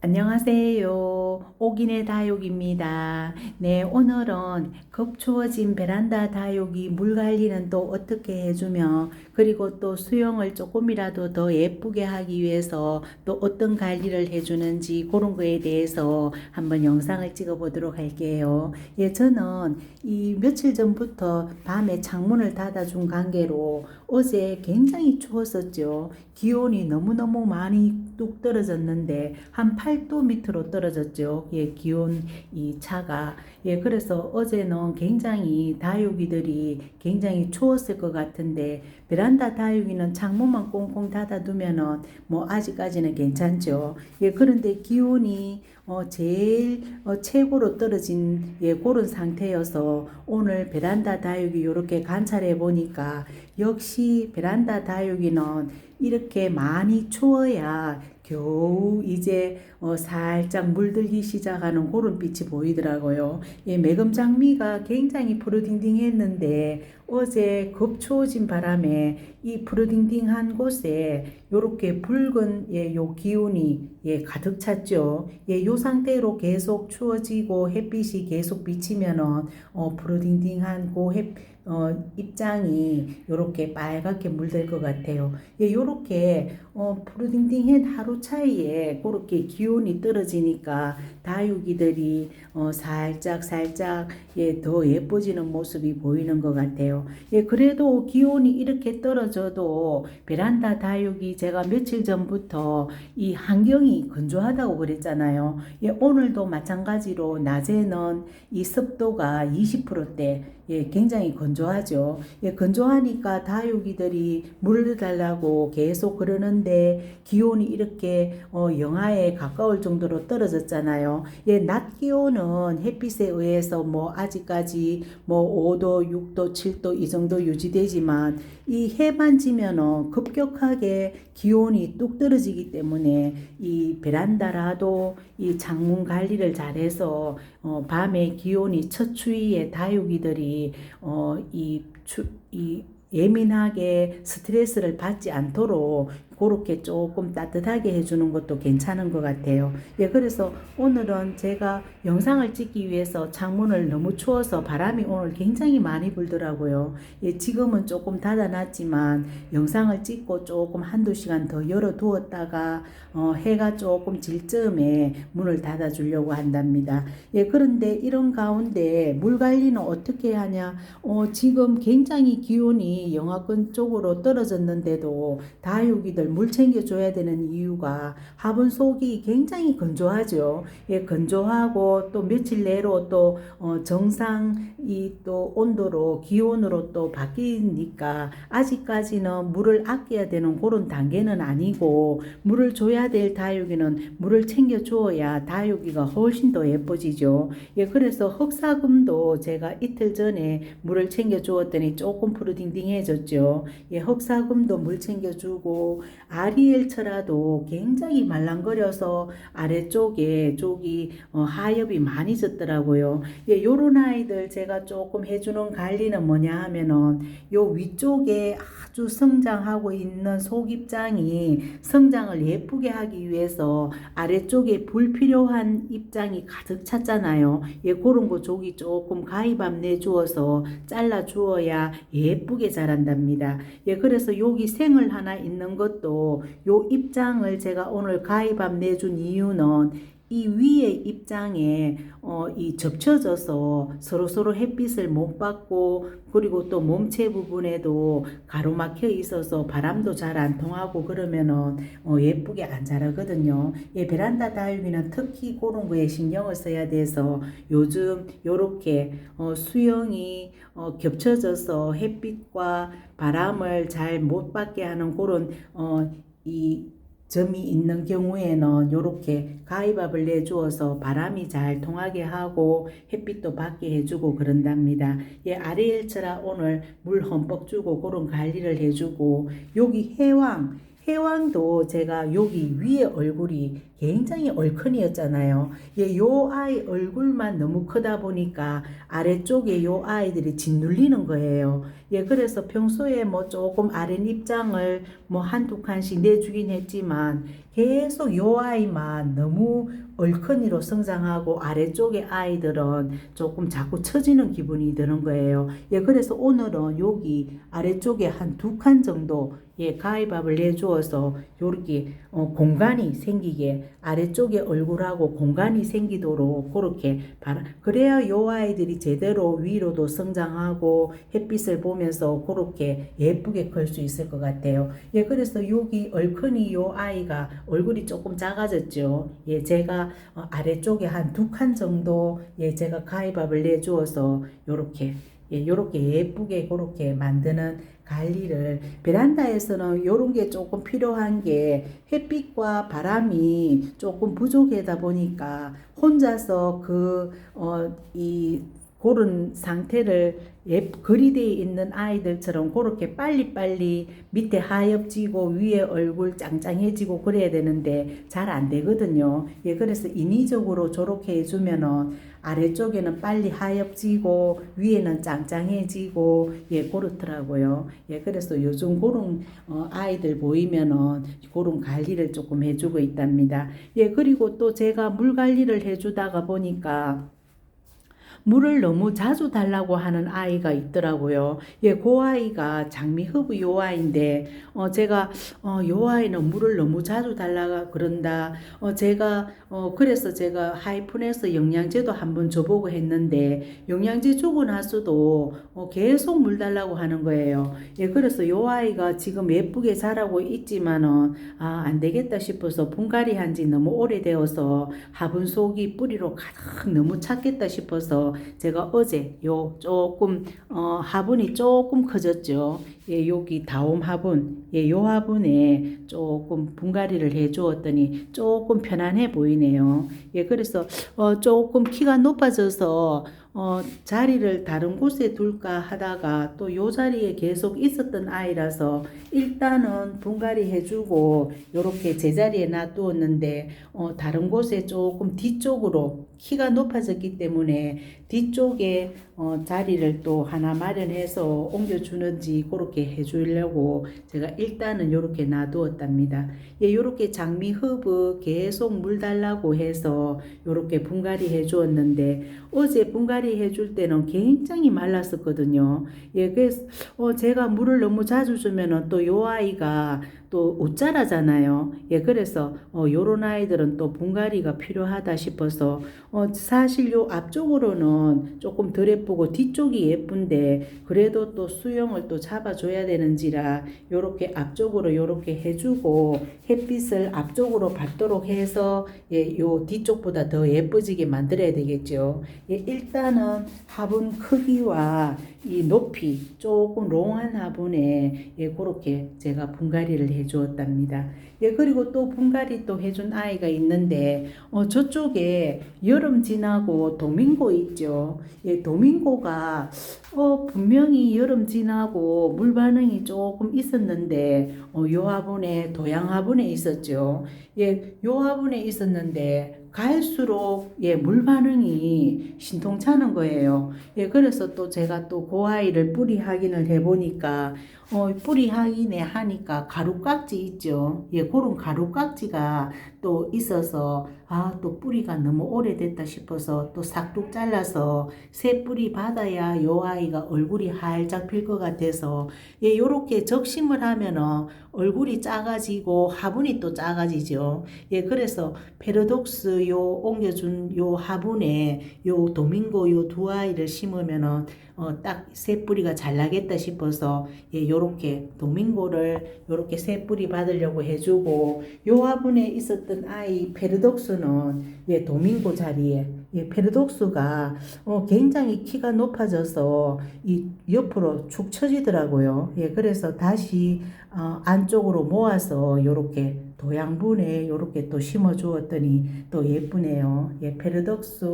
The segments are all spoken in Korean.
안녕하세요. 오기네 다육입니다. 네, 오늘은 급추워진 베란다 다육이 물 관리는 또 어떻게 해주며 그리고 또 수영을 조금이라도 더 예쁘게 하기 위해서 또 어떤 관리를 해주는지 그런 거에 대해서 한번 영상을 찍어 보도록 할게요. 예, 저는 이 며칠 전부터 밤에 창문을 닫아준 관계로 어제 굉장히 추웠었죠. 기온이 너무너무 많이 뚝 떨어졌는데 한 8도 밑으로 떨어졌죠. 예, 기온 이 차가. 예, 그래서 어제는 굉장히 다육이들이 굉장히 추웠을 것 같은데 베란다 다육이는 창문만 꽁꽁 닫아두면은 뭐 아직까지는 괜찮죠. 예, 그런데 기온이 어, 제일 어, 최고로 떨어진 예, 그런 상태여서 오늘 베란다 다육이 이렇게 관찰해 보니까 역시 베란다 다육이는 이렇게 많이 추워야 겨우 이제 어, 살짝 물들기 시작하는 그런 빛이 보이더라고요. 예, 매금 장미가 굉장히 푸르딩딩했는데 어제 급추워진 바람에 이 푸르딩딩한 곳에 요렇게 붉은 예, 요 기운이 예, 가득 찼죠. 예, 요 상태로 계속 추워지고 햇빛이 계속 비치면은 어, 푸르딩딩한 그 햇, 어, 입장이 요렇게 빨갛게 물들 것 같아요. 예, 요렇게 어, 푸르딩딩한 하루 차이에 그렇게 기온이 떨어지니까 다육이들이 어, 살짝 살짝 예, 더 예뻐지는 모습이 보이는 것 같아요. 예, 그래도 기온이 이렇게 떨어져도 베란다 다육이 제가 며칠 전부터 이 환경이 건조하다고 그랬잖아요. 예, 오늘도 마찬가지로 낮에는 이 습도가 20%대 예, 굉장히 건조하죠. 예, 건조하니까 다육이들이 물을 달라고 계속 그러는데 기온이 이렇게 어, 영하에 가까울 정도로 떨어졌잖아요. 예, 낮 기온은 햇빛에 의해서 뭐 아직까지 뭐 5도, 6도, 7도 이 정도 유지되지만 이 해만 지면은 급격하게 기온이 뚝 떨어지기 때문에 이 베란다라도 이 창문 관리를 잘해서 어, 밤에 기온이 첫 추위에 다육이들이 어, 이, 추, 이 예민하게 스트레스를 받지 않도록 그렇게 조금 따뜻하게 해주는 것도 괜찮은 것 같아요. 예, 그래서 오늘은 제가 영상을 찍기 위해서 창문을 너무 추워서 바람이 오늘 굉장히 많이 불더라고요. 예, 지금은 조금 닫아놨지만 영상을 찍고 조금 한두 시간 더 열어두었다가 어, 해가 조금 질 즈음에 문을 닫아주려고 한답니다. 예, 그런데 이런 가운데 물 관리는 어떻게 하냐? 어, 지금 굉장히 기온이 영하권 쪽으로 떨어졌는데도 다육이들 물 챙겨줘야 되는 이유가 화분 속이 굉장히 건조하죠. 예, 건조하고 또 며칠 내로 또 어, 정상 이 또 온도로 기온으로 또 바뀌니까 아직까지는 물을 아껴야 되는 그런 단계는 아니고 물을 줘야 될 다육이는 물을 챙겨 주어야 다육이가 훨씬 더 예뻐지죠. 예, 그래서 흑사금도 제가 이틀 전에 물을 챙겨 주었더니 조금 푸르딩딩해졌죠. 예, 흑사금도 물 챙겨 주고 아리엘처라도 굉장히 말랑거려서 아래쪽에 쪽이 어, 하엽이 많이 졌더라고요. 예, 요런 아이들 제가 조금 해주는 관리는 뭐냐 하면은 요 위쪽에 아주 성장하고 있는 속입장이 성장을 예쁘게 하기 위해서 아래쪽에 불필요한 입장이 가득 찼잖아요. 예, 그런 거 조기 조금 가위밥 내주어서 잘라 주어야 예쁘게 자란답니다. 예, 그래서 여기 생을 하나 있는 것도 요 입장을 제가 오늘 가위밥 내준 이유는 이 위에 입장에 어, 이 접쳐져서 서로서로 햇빛을 못 받고 그리고 또 몸체 부분에도 가로막혀 있어서 바람도 잘 안 통하고 그러면은 어, 예쁘게 안 자라거든요. 예, 베란다 다육이는 특히 그런 거에 신경을 써야 돼서 요즘 요렇게 어, 수영이 어, 겹쳐져서 햇빛과 바람을 잘 못 받게 하는 그런 어, 이 점이 있는 경우에는 이렇게 가위밥을 내주어서 바람이 잘 통하게 하고 햇빛도 받게 해주고 그런답니다. 예, 아리엘처라 오늘 물 흠뻑 주고 그런 관리를 해주고 여기 해왕 해왕도 제가 여기 위에 얼굴이 굉장히 얼큰이었잖아요. 예, 요 아이 얼굴만 너무 크다 보니까 아래쪽에 요 아이들이 짓눌리는 거예요. 예, 그래서 평소에 뭐 조금 아랫 입장을 뭐 한두 칸씩 내주긴 했지만 계속 요 아이만 너무 얼큰이로 성장하고 아래쪽의 아이들은 조금 자꾸 처지는 기분이 드는 거예요. 예, 그래서 오늘은 여기 아래쪽에 한 두 칸 정도 예, 가위밥을 내주어서 요렇게 어, 공간이 생기게 아래쪽에 얼굴하고 공간이 생기도록 그렇게 바라, 그래야 요 아이들이 제대로 위로도 성장하고 햇빛을 보면서 그렇게 예쁘게 클 수 있을 것 같아요. 예, 그래서 여기 얼큰이 요 아이가 얼굴이 조금 작아졌죠. 예, 제가 어, 아래쪽에 한 두 칸 정도 예, 제가 가위밥을 내주어서 요렇게 예, 요렇게 예쁘게 그렇게 만드는 관리를 베란다에서는 요런 게 조금 필요한 게 햇빛과 바람이 조금 부족하다 보니까 혼자서 그, 어, 이, 그런 상태를 예, 거리대에 있는 아이들처럼 그렇게 빨리빨리 밑에 하엽지고 위에 얼굴 짱짱해지고 그래야 되는데 잘 안 되거든요. 예, 그래서 인위적으로 저렇게 해주면은 아래쪽에는 빨리 하엽지고 위에는 짱짱해지고 예, 그렇더라고요. 예, 그래서 요즘 그런 어, 아이들 보이면은 그런 관리를 조금 해주고 있답니다. 예, 그리고 또 제가 물 관리를 해주다가 보니까 물을 너무 자주 달라고 하는 아이가 있더라고요. 예, 그 아이가 장미허브 요 아이인데, 어, 제가, 어, 요 아이는 물을 너무 자주 달라가 그런다. 어, 제가, 어, 그래서 제가 하이픈에서 영양제도 한번 줘보고 했는데, 영양제 주고 나서도, 어, 계속 물 달라고 하는 거예요. 예, 그래서 요 아이가 지금 예쁘게 자라고 있지만은, 아, 안 되겠다 싶어서 분갈이 한지 너무 오래되어서 화분 속이 뿌리로 가득 너무 찼겠다 싶어서 제가 어제 요 조금 어 화분이 조금 커졌죠. 예, 여기 다옴 화분, 예, 요 화분에 조금 분갈이를 해 주었더니 조금 편안해 보이네요. 예, 그래서 어 조금 키가 높아져서 어, 자리를 다른 곳에 둘까 하다가 또 요 자리에 계속 있었던 아이라서 일단은 분갈이 해주고 요렇게 제자리에 놔두었는데 어, 다른 곳에 조금 뒤쪽으로 키가 높아졌기 때문에 뒤쪽에 어, 자리를 또 하나 마련해서 옮겨주는지 그렇게 해주려고 제가 일단은 요렇게 놔두었답니다. 예, 요렇게 장미 허브 계속 물 달라고 해서 요렇게 분갈이 해주었는데 어제 분갈이 해줄 때는 굉장히 말랐었거든요. 예, 그래서 어, 제가 물을 너무 자주 주면은 또 요 아이가 또 옷자라잖아요. 예, 그래서 어, 요런 아이들은 또 분갈이가 필요하다 싶어서 어, 사실 요 앞쪽으로는 조금 덜 예쁘고 뒤쪽이 예쁜데 그래도 또 수영을 또 잡아줘야 되는지라 요렇게 앞쪽으로 요렇게 해주고 햇빛을 앞쪽으로 받도록 해서 예, 요 뒤쪽보다 더 예뻐지게 만들어야 되겠죠. 예, 일단은 화분 크기와 이 높이 조금 롱한 화분에 예, 그렇게 제가 분갈이를 해 주었답니다. 예, 그리고 또 분갈이 또 해준 아이가 있는데, 어, 저쪽에 여름 지나고 도밍고 있죠. 예, 도밍고가, 어, 분명히 여름 지나고 물 반응이 조금 있었는데, 어, 요 화분에, 도양 화분에 있었죠. 예, 요 화분에 있었는데, 갈수록 예, 물 반응이 신통찮은 거예요. 예, 그래서 또 제가 또그 아이를 뿌리 확인을 해보니까 어, 뿌리 확인에 하니까 가루깍지 있죠. 예, 그런 가루깍지가 또 있어서 아, 또 뿌리가 너무 오래됐다 싶어서 또 싹둑 잘라서 새 뿌리 받아야 요 아이가 얼굴이 활짝 필 것 같아서 예, 요렇게 적심을 하면은 얼굴이 작아지고 화분이 또 작아지죠. 예, 그래서 페르독스 요 옮겨준 요 화분에 요 도밍고 요 두 아이를 심으면은 어, 딱 새 뿌리가 잘 나겠다 싶어서 예, 요렇게 도밍고를 요렇게 새 뿌리 받으려고 해주고 요 화분에 있었던 아이 페르독스 는 예, 도밍고 자리에 예, 페르독스가 어, 굉장히 키가 높아져서 이 옆으로 축 처지더라고요. 예, 그래서 다시 어, 안쪽으로 모아서 요렇게 도양분에 요렇게 또 심어 주었더니 또 예쁘네요. 예, 페르독스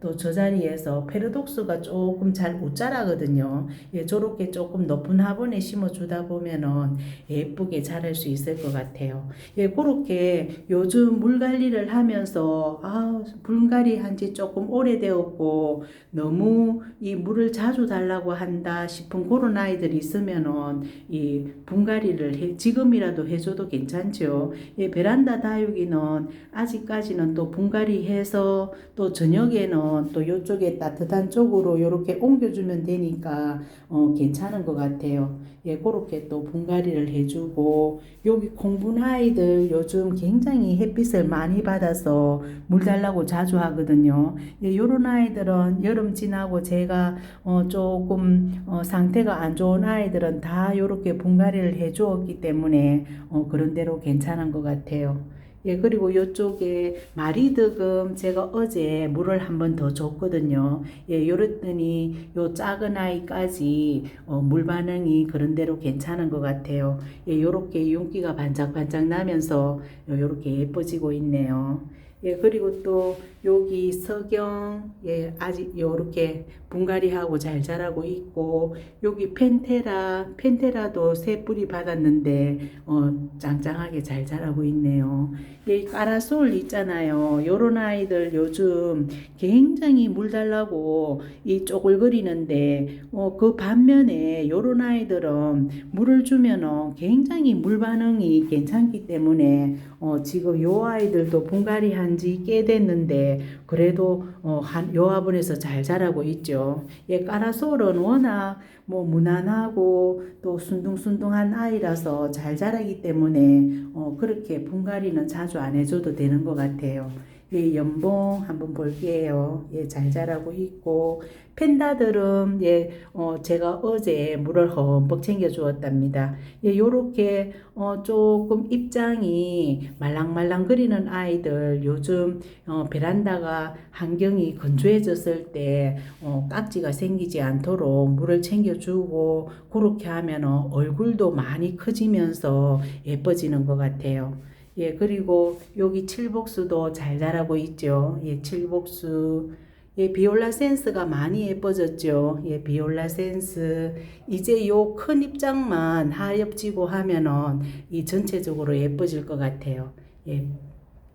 또 저 자리에서 페르독스가 조금 잘 못 자라거든요. 예, 저렇게 조금 높은 화분에 심어 주다 보면은 예쁘게 자랄 수 있을 것 같아요. 예, 그렇게 요즘 물 관리를 하면서 아, 물갈이 한 지 조금 오래되었고 너무 이 물을 자주 달라고 한다 싶은 그런 아이들이 있으면은 이 분갈이를 해, 지금이라도 해줘도 괜찮죠. 예, 베란다 다육이는 아직까지는 또 분갈이 해서 또 저녁에는 또 요쪽에 따뜻한 쪽으로 이렇게 옮겨주면 되니까 어, 괜찮은 것 같아요. 예, 그렇게 또 분갈이를 해주고 여기 콩분 아이들 요즘 굉장히 햇빛을 많이 받아서 물 달라고 자주 하거든요. 예, 요런 아이들은 여름 지나고 제가 어, 조금 어, 상태가 안 좋은 아이들은 다 요렇게 분갈이를 해 주었기 때문에 어, 그런 대로 괜찮은 것 같아요. 예, 그리고 요쪽에 마리드금 제가 어제 물을 한 번 더 줬거든요. 예, 요랬더니 요 작은 아이까지 어, 물 반응이 그런 대로 괜찮은 것 같아요. 예, 요렇게 윤기가 반짝반짝 나면서 요- 요렇게 예뻐지고 있네요. 예, 그리고 또 여기 석영, 예, 아직 요렇게 분갈이하고 잘 자라고 있고, 여기 펜테라, 펜테라도 새 뿌리 받았는데, 어, 짱짱하게 잘 자라고 있네요. 예, 까라솔 있잖아요. 요런 아이들 요즘 굉장히 물 달라고 이 쪼글거리는데, 어, 그 반면에 요런 아이들은 물을 주면은 굉장히 물 반응이 괜찮기 때문에, 어, 지금 요 아이들도 분갈이 한지 꽤 됐는데, 그래도 어, 한, 요 화분에서 잘 자라고 있죠. 예, 까라솔은 워낙 뭐 무난하고 또 순둥순둥한 아이라서 잘 자라기 때문에 어, 그렇게 분갈이는 자주 안 해줘도 되는 것 같아요. 예, 연봉 한번 볼게요. 예, 잘 자라고 있고 펜다들은 예, 어, 제가 어제 물을 흠뻑 챙겨 주었답니다. 예, 요렇게 어, 조금 입장이 말랑말랑거리는 아이들 요즘 어, 베란다가 환경이 건조해졌을 때 어, 깍지가 생기지 않도록 물을 챙겨 주고 그렇게 하면 어, 얼굴도 많이 커지면서 예뻐지는 것 같아요. 예, 그리고 여기 칠복수도 잘 자라고 있죠. 예, 칠복수. 예, 비올라 센스가 많이 예뻐졌죠. 예, 비올라 센스. 이제 요 큰 입장만 하엽지고 하면은 이 전체적으로 예뻐질 것 같아요. 예.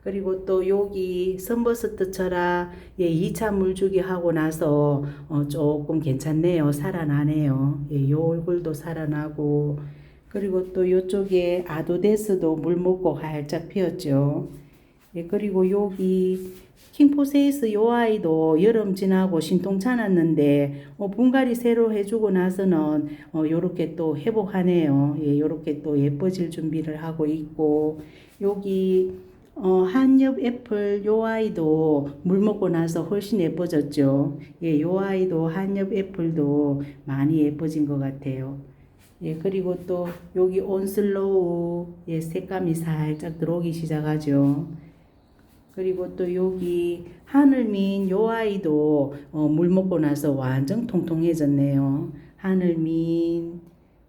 그리고 또 여기 선버스트 철아 예, 2차 물주기 하고 나서 어, 조금 괜찮네요. 살아나네요. 예, 요 얼굴도 살아나고 그리고 또 요쪽에 아도데스도 물 먹고 활짝 피었죠. 예, 그리고 여기 킹포세이스 요 아이도 여름 지나고 신통찮았는데 어, 분갈이 새로 해주고 나서는 어, 요렇게 또 회복하네요. 예, 요렇게 또 예뻐질 준비를 하고 있고 여기 어, 한엽 애플 요 아이도 물 먹고 나서 훨씬 예뻐졌죠. 예, 요 아이도 한엽 애플도 많이 예뻐진 것 같아요. 예, 그리고 또 여기 온슬로우 예, 색감이 살짝 들어오기 시작하죠. 그리고 또 여기 하늘민 요 아이도 어, 물 먹고 나서 완전 통통해졌네요. 하늘민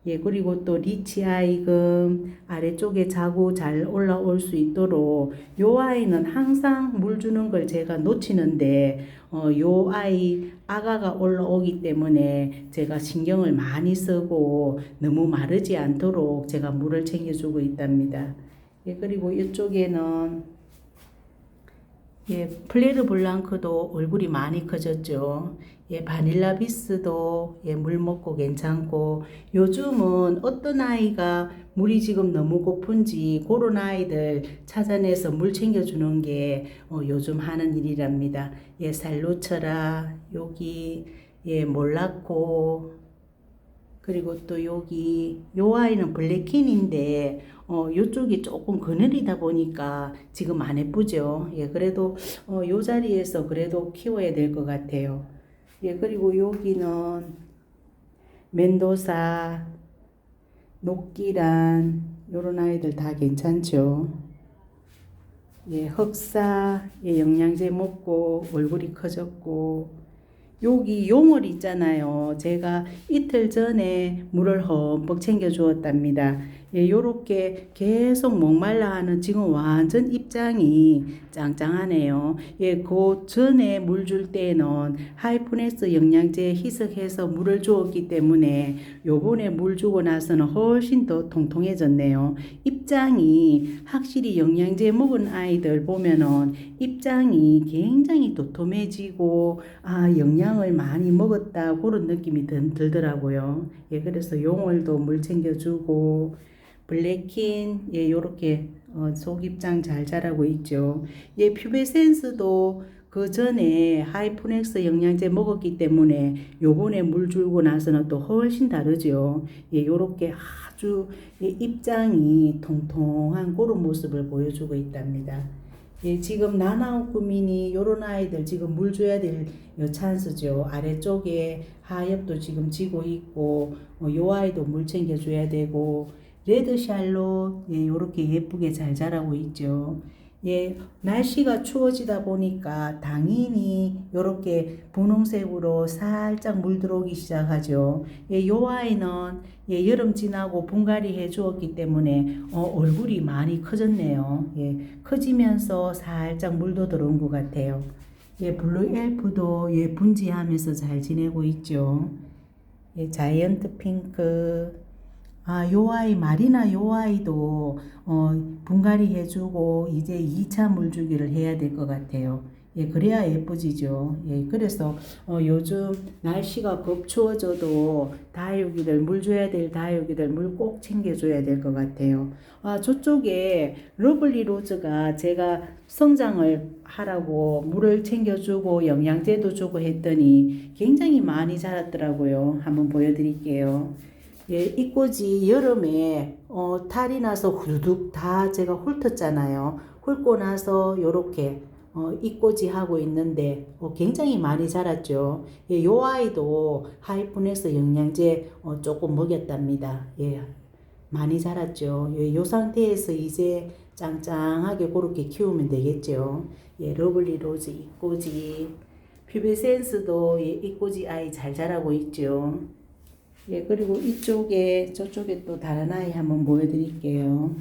예, 그리고 또 리치 아이금 아래쪽에 자고 잘 올라올 수 있도록 요 아이는 항상 물 주는 걸 제가 놓치는데 어, 요 아이 아가가 올라오기 때문에 제가 신경을 많이 쓰고 너무 마르지 않도록 제가 물을 챙겨주고 있답니다. 예, 그리고 이쪽에는 예, 플레르 블랑크도 얼굴이 많이 커졌죠. 예, 바닐라 비스도 예, 물 먹고 괜찮고 요즘은 어떤 아이가 물이 지금 너무 고픈지 그런 아이들 찾아내서 물 챙겨주는 게 어, 요즘 하는 일이랍니다. 예, 살로처라 여기 예, 몰랐고 그리고 또 여기 요 아이는 블랙킨인데 어 요쪽이 조금 그늘이다 보니까 지금 안 예쁘죠. 예, 그래도 어 요 자리에서 그래도 키워야 될 것 같아요. 예, 그리고 여기는 멘도사, 녹기란 요런 아이들 다 괜찮죠. 예, 흑사, 예, 영양제 먹고 얼굴이 커졌고 여기 용월 있잖아요. 제가 이틀 전에 물을 흠뻑 챙겨 주었답니다. 예, 요렇게 계속 목말라 하는 지금 완전 입장이 짱짱하네요. 예, 그 전에 물 줄 때는 하이프네스 영양제 희석해서 물을 주었기 때문에 요번에 물 주고 나서는 훨씬 더 통통해졌네요. 입장이 확실히 영양제 먹은 아이들 보면은 입장이 굉장히 도톰해지고 아, 영양을 많이 먹었다 그런 느낌이 들, 들더라고요. 예, 그래서 용월도 물 챙겨주고 블랙킨 예 요렇게 어, 속입장 잘 자라고 있죠. 예, 퓨베센스도 그 전에 하이프넥스 영양제 먹었기 때문에 요번에 물 줄고 나서는 또 훨씬 다르죠. 예, 요렇게 아주 예, 입장이 통통한 그런 모습을 보여주고 있답니다. 예, 지금 나나오쿠민이 요런 아이들 지금 물 줘야 될요 찬스죠. 아래쪽에 하엽도 지금 지고 있고 어, 요 아이도 물 챙겨 줘야 되고 레드샬롯 예, 요렇게 예쁘게 잘 자라고 있죠. 예, 날씨가 추워지다 보니까 당연히 요렇게 분홍색으로 살짝 물 들어오기 시작하죠. 예, 요 아이는 예, 여름 지나고 분갈이 해 주었기 때문에 어, 얼굴이 많이 커졌네요. 예, 커지면서 살짝 물도 들어온 것 같아요. 예, 블루 엘프도 예, 분지하면서 잘 지내고 있죠. 예, 자이언트 핑크. 아, 요 아이, 마리나 요 아이도, 어, 분갈이 해주고, 이제 2차 물주기를 해야 될 것 같아요. 예, 그래야 예뻐지죠. 예, 그래서, 어, 요즘 날씨가 급 추워져도 다육이들, 물 줘야 될 다육이들 물 꼭 챙겨줘야 될 것 같아요. 아, 저쪽에 러블리 로즈가 제가 성장을 하라고 물을 챙겨주고 영양제도 주고 했더니 굉장히 많이 자랐더라고요. 한번 보여드릴게요. 예, 이 꽃이 여름에 어, 탈이 나서 후두둑 다 제가 훑었잖아요. 훑고 나서 요렇게 어, 이 꽃이 하고 있는데 어, 굉장히 많이 자랐죠. 예, 요 아이도 하이프넥스 영양제 어, 조금 먹였답니다. 예, 많이 자랐죠. 예, 요 상태에서 이제 짱짱하게 그렇게 키우면 되겠죠. 예, 러블리 로즈 이 꽃이 퓨베센스도 예, 이 꽃이 아이 잘 자라고 있죠. 예, 그리고 이쪽에, 저쪽에 또 다른 아이 한번 보여드릴게요.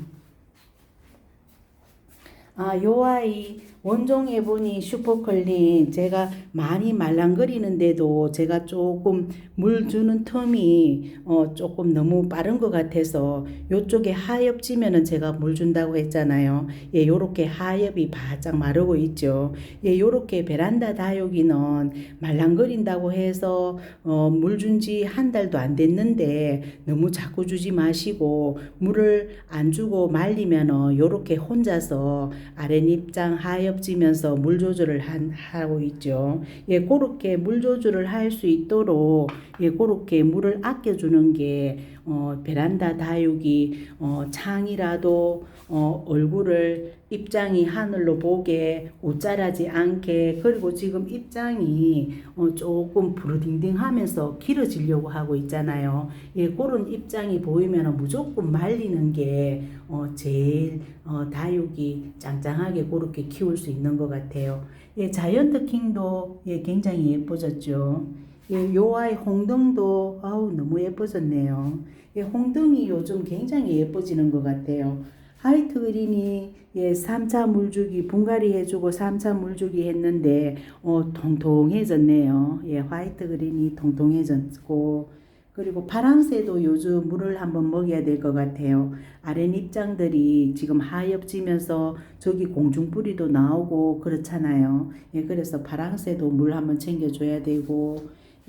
아, 요 아이 원종 에보니 슈퍼컬린 제가 많이 말랑거리는데도 제가 조금 물 주는 텀이 어 조금 너무 빠른 것 같아서 요쪽에 하엽지면은 제가 물 준다고 했잖아요. 예, 요렇게 하엽이 바짝 마르고 있죠. 예, 요렇게 베란다 다육이는 말랑거린다고 해서 어 물 준 지 한 달도 안 됐는데 너무 자꾸 주지 마시고 물을 안 주고 말리면은 요렇게 혼자서 아랫입장 하엽 지면서 물 조절을 한, 하고 있죠. 예, 그렇게 물 조절을 할 수 있도록 예, 그렇게 물을 아껴주는 게 어, 베란다 다육이 어, 창이라도 어, 얼굴을 입장이 하늘로 보게 옷자라지 않게 그리고 지금 입장이 어, 조금 부르딩딩 하면서 길어지려고 하고 있잖아요. 예, 그런 입장이 보이면 무조건 말리는 게 어, 제일 어, 다육이 짱짱하게 그렇게 키울 수 있는 것 같아요. 예, 자이언트 킹도 예, 굉장히 예뻐졌죠. 예, 요 아이 홍등도 아우 너무 예뻐졌네요. 예, 홍등이 요즘 굉장히 예뻐지는 것 같아요. 화이트 그린이 예, 3차 물주기 분갈이 해주고 3차 물주기 했는데 어, 통통해졌네요. 예, 화이트 그린이 통통해졌고 그리고 파랑새도 요즘 물을 한번 먹여야 될 것 같아요. 아랫입장들이 지금 하엽지면서 저기 공중뿌리도 나오고 그렇잖아요. 예, 그래서 파랑새도 물 한번 챙겨줘야 되고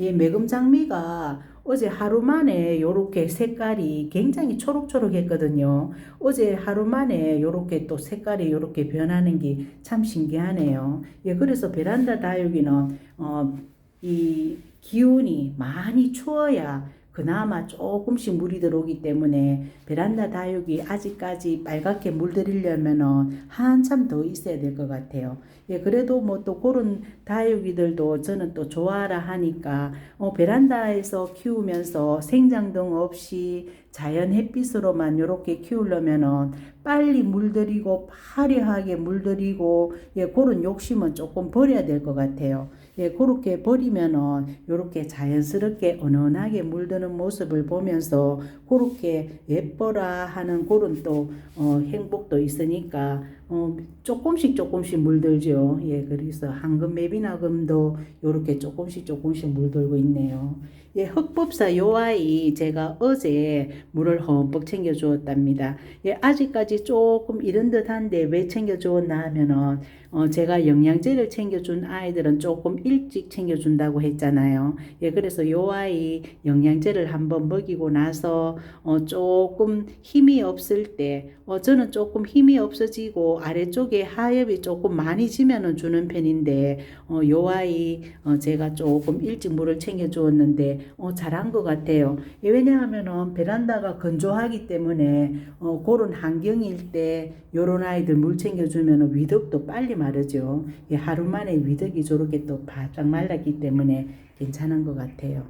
예, 매금 장미가 어제 하루 만에 요렇게 색깔이 굉장히 초록초록 했거든요. 어제 하루 만에 요렇게 또 색깔이 요렇게 변하는 게 참 신기하네요. 예, 그래서 베란다 다육이는 어, 이 기온이 많이 추워야 그나마 조금씩 물이 들어오기 때문에 베란다 다육이 아직까지 빨갛게 물들이려면은 한참 더 있어야 될 것 같아요. 예, 그래도 뭐 또 그런 다육이들도 저는 또 좋아라 하니까 어, 베란다에서 키우면서 생장등 없이 자연 햇빛으로만 이렇게 키우려면은 빨리 물들이고 화려하게 물들이고 예, 그런 욕심은 조금 버려야 될 것 같아요. 예, 그렇게 버리면은 이렇게 자연스럽게 은은하게 물드는 모습을 보면서 그렇게 예뻐라 하는 그런 또 어, 행복도 있으니까 어, 조금씩 조금씩 물들죠. 예, 그래서 황금 매비나금도 요렇게 조금씩 조금씩 물들고 있네요. 예, 흑법사 요 아이 제가 어제 물을 흠뻑 챙겨 주었답니다. 예, 아직까지 조금 이런 듯한데 왜 챙겨 주었나 하면은 어, 제가 영양제를 챙겨준 아이들은 조금 일찍 챙겨준다고 했잖아요. 예, 그래서 요 아이 영양제를 한번 먹이고 나서 어, 조금 힘이 없을 때, 어, 저는 조금 힘이 없어지고 아래쪽에 하엽이 조금 많이 지면은 주는 편인데, 어, 요 아이 어, 제가 조금 일찍 물을 챙겨주었는데, 어, 잘한 것 같아요. 예, 왜냐하면은 베란다가 건조하기 때문에 어, 그런 환경일 때 요런 아이들 물 챙겨주면 위덕도 빨리 마르죠. 예, 하루 만에 위덕이 저렇게 또 바짝 말랐기 때문에 괜찮은 것 같아요.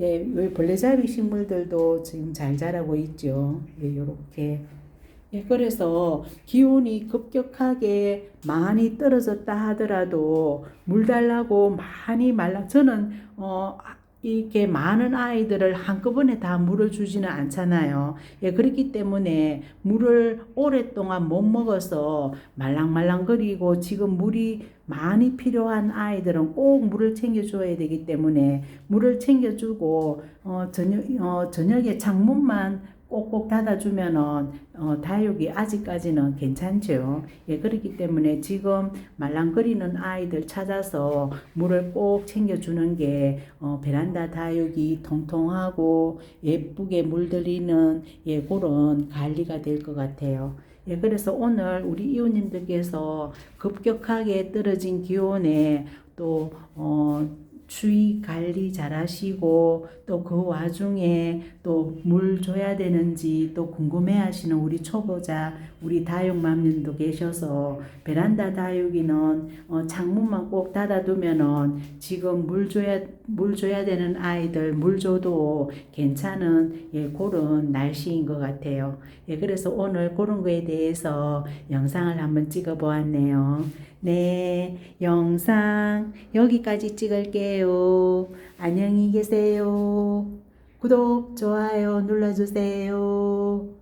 예, 요 벌레잡이 식물들도 지금 잘 자라고 있죠. 예, 요렇게. 예, 그래서 기온이 급격하게 많이 떨어졌다 하더라도 물 달라고 많이 말라. 저는 어 이렇게 많은 아이들을 한꺼번에 다 물을 주지는 않잖아요. 예, 그렇기 때문에 물을 오랫동안 못 먹어서 말랑말랑거리고 지금 물이 많이 필요한 아이들은 꼭 물을 챙겨줘야 되기 때문에 물을 챙겨주고 어, 저녁, 어, 저녁에 창문만 꼭꼭 닫아주면은 어, 다육이 아직까지는 괜찮죠. 예, 그렇기 때문에 지금 말랑거리는 아이들 찾아서 물을 꼭 챙겨주는 게 어, 베란다 다육이 통통하고 예쁘게 물들이는 예, 그런 관리가 될 것 같아요. 예, 그래서 오늘 우리 이웃님들께서 급격하게 떨어진 기온에 또, 어, 추위 관리 잘 하시고 또 그 와중에 또 물 줘야 되는지 또 궁금해 하시는 우리 초보자 우리 다육맘님도 계셔서 베란다 다육이는 어, 창문만 꼭 닫아두면은 지금 물 줘야 물 줘야 되는 아이들 물 줘도 괜찮은 예, 그런 날씨인 것 같아요. 예, 그래서 오늘 그런 거에 대해서 영상을 한번 찍어 보았네요. 네, 영상 여기까지 찍을게요. 안녕히 계세요. 구독, 좋아요 눌러주세요.